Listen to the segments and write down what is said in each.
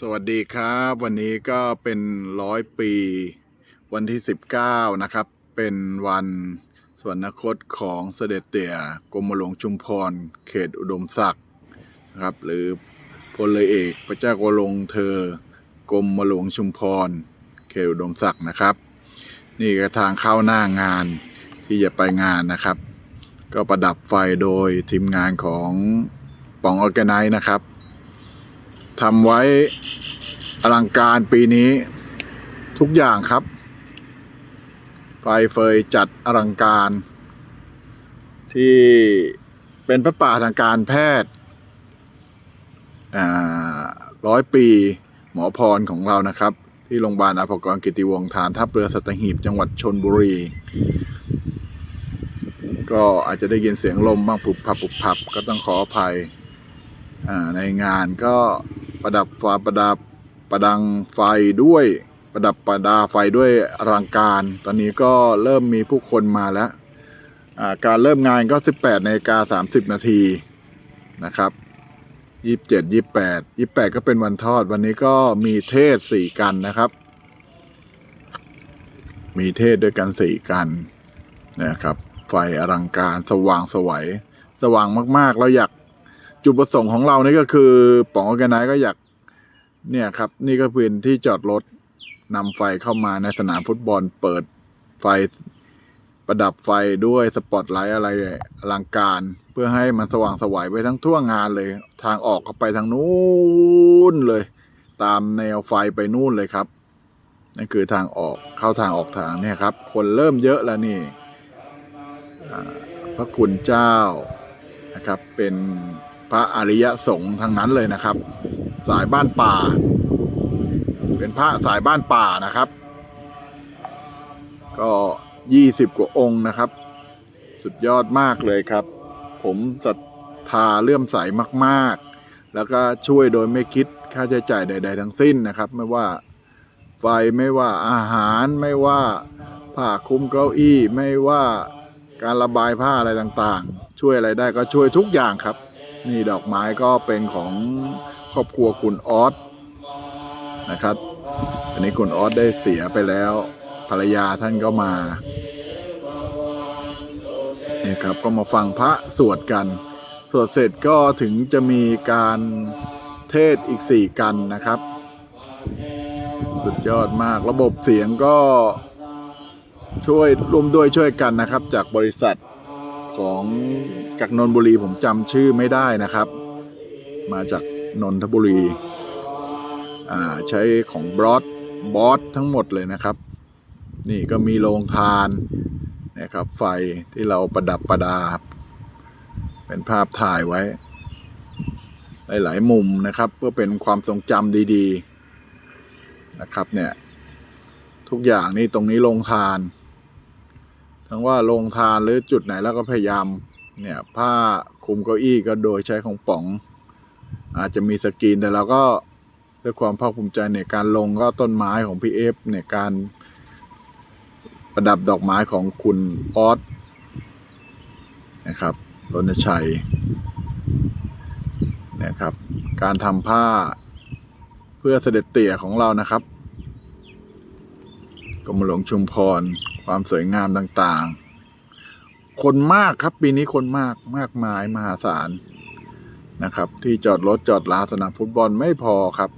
สวัสดีครับ วันนี้ก็เป็นร้อยปีวันที่ 19 นะครับ เป็นวันสวรรคตของเสด็จเตี่ยกรมหลวงชุมพร เขตอุดมศักดิ์นะครับ หรือพลเอกพระเจ้ากรลงเธอกรมหลวงชุมพร เขตอุดมศักดิ์นะครับ นี่ก็ทางเข้าหน้างานที่จะไปงานนะครับ ก็ประดับไฟโดยทีมงานของป๋องออร์แกไนซ์นะครับ ทำไว้อลังการปีนี้ ทุกอย่างครับ ไฟเฟยจัดอลังการ ที่เป็นพระป่าทางการแพทย์ร้อยปีหมอพรของเรานะครับ ที่โรงพยาบาลอภกรกิติวงศ์ฐานทัพเรือสัตหีบจังหวัดชนบุรี ก็อาจจะได้ยินเสียงลมบ้างผุบพับผุบพับก็ต้องขออภัยอ่าในงานก็ ประดับฟ้าประดับประดังไฟด้วย ประดับประดาไฟด้วยอลังการ ตอนนี้ก็เริ่มมีผู้คนมาแล้วการเริ่มงานก็ 18นาฬิกา30 นาทีนะครับ 27 28 28 ก็เป็นวันทอด วันนี้ก็มีเทศสี่กันนะครับ มีเทศด้วยกันสี่กันนะครับ ไฟอลังการสว่างสวัยสว่างมากๆ เราอยาก จุดประสงค์ของเรานี่ก็คือป๋องออแกไนก็อยากเนี่ยครับ นี่ก็เป็นที่จอดรถนำไฟเข้ามาในสนามฟุตบอลเปิดไฟประดับไฟด้วยสปอตไลท์อะไรอลังการ เพื่อให้มันสว่างสวยไปทั้งทั่วงานเลย ทางออกเข้าไปทางนู้นเลย ตามแนวไฟไปนู่นเลยครับนั่นคือทางออกเข้าทางออกทางเนี่ยครับ คนเริ่มเยอะแล้วนี่พระคุณเจ้านะครับเป็น พระอริยสงฆ์ทั้งนั้นเลยนะครับ สายบ้านป่า เป็นพระสายบ้านป่านะครับ ก็ยี่สิบกว่าองค์นะครับ สุดยอดมากเลยครับ ผมศรัทธาเลื่อมใสมากๆ แล้วก็ช่วยโดยไม่คิดค่าใช้จ่ายใด ๆ ทั้งสิ้นนะครับ ไม่ว่าไฟไม่ว่าอาหารไม่ว่าผ้าคลุมเก้าอี้ไม่ว่าการระบายผ้าอะไรต่างๆ ช่วยอะไรได้ก็ช่วยทุกอย่างครับ นี่ดอกไม้ก็เป็นของครอบครัวคุณออสนะครับ อันนี้คุณออสได้เสียไปแล้ว ภรรยาท่านก็มานี่ครับก็มาฟังพระสวดกัน สวดเสร็จก็ถึงจะมีการเทศอีกสี่กันนะครับ สุดยอดมากระบบเสียงก็ช่วยร่วมด้วยช่วยกันนะครับ จากบริษัท ของจากนนบุรีผมจำชื่อไม่ได้นะครับ มาจากนนทบุรีอ่าใช้ของบอสบอสทั้งหมดเลยนะครับ นี่ก็มีโรงทานนะครับ ไฟที่เราประดับประดา เป็นภาพถ่ายไว้ หลาย ๆ มุมนะครับ เพื่อเป็นความทรงจำดี ๆ นะครับเนี่ย ทุกอย่างนี่ตรงนี้โรงทาน ทั้งว่าโรงทานหรือจุดไหนแล้วก็พยายามเนี่ยผ้าคลุมเก้าอี้ก็โดยใช้ของป๋อง อาจจะมีสกรีนแต่เราก็ด้วยความภาคภูมิใจในการลงก็ต้นไม้ของพี่เอฟในการประดับดอกไม้ของคุณออสนะครับรณชัยนะครับ การทำผ้าเพื่อเสด็จเตี่ยของเรานะครับ กรมหลวงชุมพร ความสวยงามต่างๆ คนมากครับปีนี้คนมากมากมายมหาศาลนะครับ ที่จอดรถจอดลาสนามฟุตบอลไม่พอครับ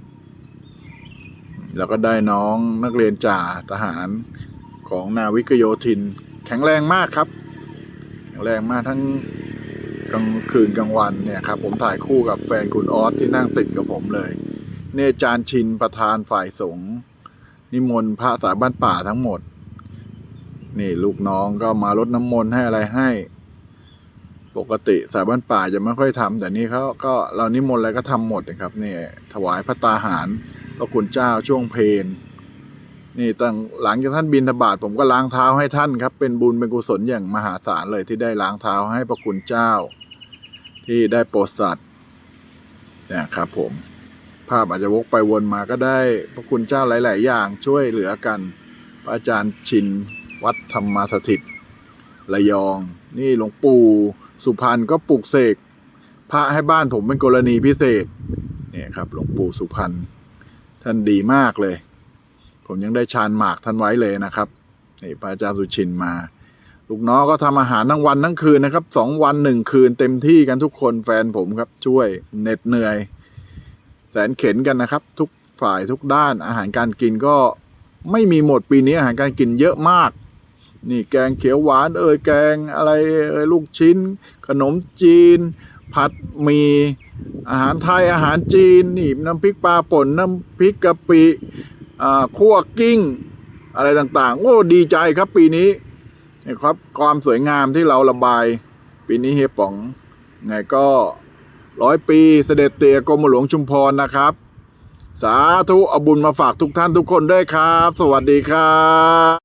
แล้วก็ได้น้องนักเรียนจ่าทหารของนาวิกโยธิน แข็งแรงมากครับ แข็งแรงมากทั้งกลางคืนกลางวันเนี่ยครับ ผมถ่ายคู่กับแฟนคุณออสที่นั่งติดกับผมเลย เนจารชินประธานฝ่ายสงฆ์ นิมนต์พระสายบ้านป่าทั้งหมด นี่ลูกน้องก็มารดน้ำมนต์ให้อะไรให้ ปกติสายบ้านป่าจะไม่ค่อยทำแต่นี่เขาก็เรานิมนต์อะไรก็ทำหมดนะครับนี่ถวายพระตาหารพระคุณเจ้าช่วงเพลนี่ตั้งหลังจากท่านบินทบาทผมก็ล้างเท้าให้ท่านครับ เป็นบุญเป็นกุศลอย่างมหาศาลเลยที่ได้ล้างเท้าให้พระคุณเจ้า ที่ได้โปรดสัตว์นี่ยครับผม ภาพอาจจะวกไปวนมาก็ได้ พระคุณเจ้าหลาย ๆ อย่างช่วยเหลือกัน พระอาจารย์ชินวัดธรรมสถิตระยอง นี่หลวงปู่สุพรรณก็ปลุกเสกพระให้บ้านผมเป็นกรณีพิเศษเนี่ยครับหลวงปู่สุพรรณท่านดีมากเลย ผมยังได้ชานหมากท่านไว้เลยนะครับนี่พระอาจารย์สุชินมา ลูกน้องก็ทำอาหารทั้งวันทั้งคืนนะครับสองวันหนึ่งคืนเต็มที่กันทุกคนแฟนผมครับช่วยเหน็ดเหนื่อย แสนเข็นกันนะครับ ทุกฝ่ายทุกด้านอาหารการกินก็ไม่มีหมดปีนี้อาหารการกินเยอะมาก นี่แกงเขียวหวานเอ่ยแกงอะไรเอ่ยลูกชิ้น ขนมจีน ผัดหมีอาหารไทยอาหารจีนนี่น้ำพริกปลาป่นน้ำพริกกะปิอ่าคั่วกิ้ง อะไรต่างๆ โอ้ดีใจครับปีนี้นี่ครับความสวยงามที่เราระบาย ปีนี้เฮียป๋องไงก็ ร้อยปีเสด็จเตี่ยกรมหลวงชุมพรนะครับ สาธุเอาบุญมาฝากทุกท่านทุกคนด้วยครับ สวัสดีครับ